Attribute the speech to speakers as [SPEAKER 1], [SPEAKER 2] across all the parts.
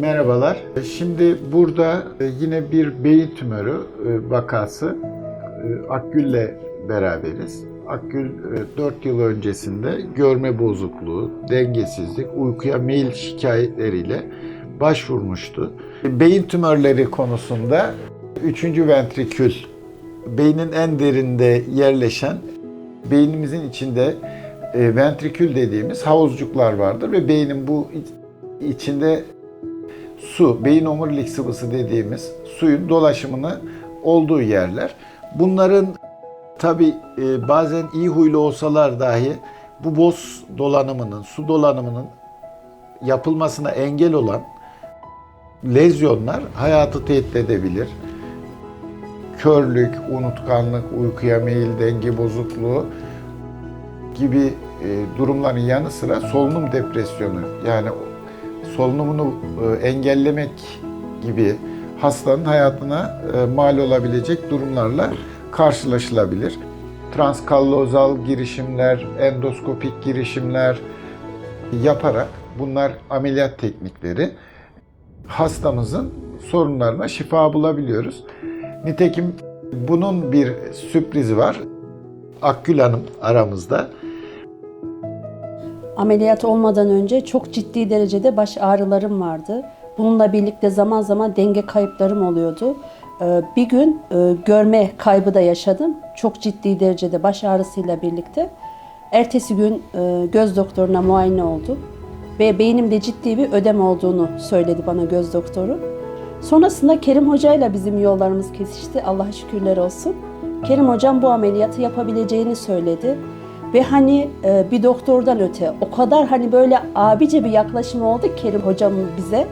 [SPEAKER 1] Merhabalar. Şimdi burada e, yine bir beyin tümörü e, vakası e, Akgül'le beraberiz. Akgül 4 yıl öncesinde görme bozukluğu, dengesizlik, uykuya meyil şikayetleriyle başvurmuştu. Beyin tümörleri konusunda 3. ventrikül, beynin en derinde yerleşen, beynimizin içinde ventrikül dediğimiz havuzcuklar vardır ve beynin bu iç- içinde su, beyin omurilik sıvısı dediğimiz suyun dolaşımını olduğu yerler. Bunların tabi bazen iyi huylu olsalar dahi bu boz dolanımının, su dolanımının yapılmasına engel olan lezyonlar hayatı tehdit edebilir. Körlük, unutkanlık, uykuya meyil, denge bozukluğu gibi e, durumların yanı sıra solunum depresyonu yani solunumunu e, engellemek gibi hastanın hayatına e, mal olabilecek durumlarla karşılaşılabilir. Transkallozal girişimler, endoskopik girişimler yaparak bunlar ameliyat teknikleri hastamızın sorunlarına şifa bulabiliyoruz. Nitekim bunun bir sürprizi var. Akgül Hanım aramızda.
[SPEAKER 2] Ameliyat olmadan önce çok ciddi derecede baş ağrılarım vardı. Bununla birlikte zaman zaman denge kayıplarım oluyordu. Ee, Bir gün e, görme kaybı da yaşadım. Çok ciddi derecede baş ağrısıyla birlikte. Ertesi gün e, göz doktoruna muayene oldum. Ve beynimde ciddi bir ödem olduğunu söyledi bana göz doktoru. Sonrasında Kerim Hoca ile bizim yollarımız kesişti. Allah'a şükürler olsun. Kerim Hocam bu ameliyatı yapabileceğini söyledi. Ve hani e, bir doktordan öte o kadar hani böyle abice bir yaklaşım oldu Kerim hocamın bize.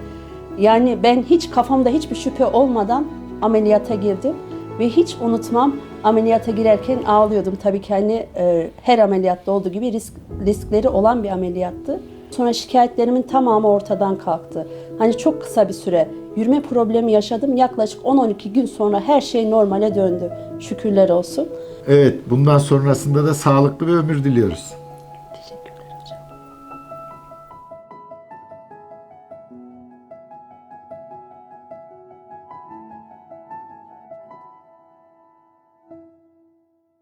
[SPEAKER 2] Yani ben hiç kafamda hiçbir şüphe olmadan ameliyata girdim. Ve hiç unutmam ameliyata girerken ağlıyordum. Tabii ki hani e, her ameliyatta olduğu gibi risk, riskleri olan bir ameliyattı. Sonra şikayetlerimin tamamı ortadan kalktı. Hani çok kısa bir süre yürüme problemi yaşadım. Yaklaşık 10-12 gün sonra her şey normale döndü. Şükürler olsun.
[SPEAKER 1] Evet, bundan sonrasında da sağlıklı bir ömür diliyoruz.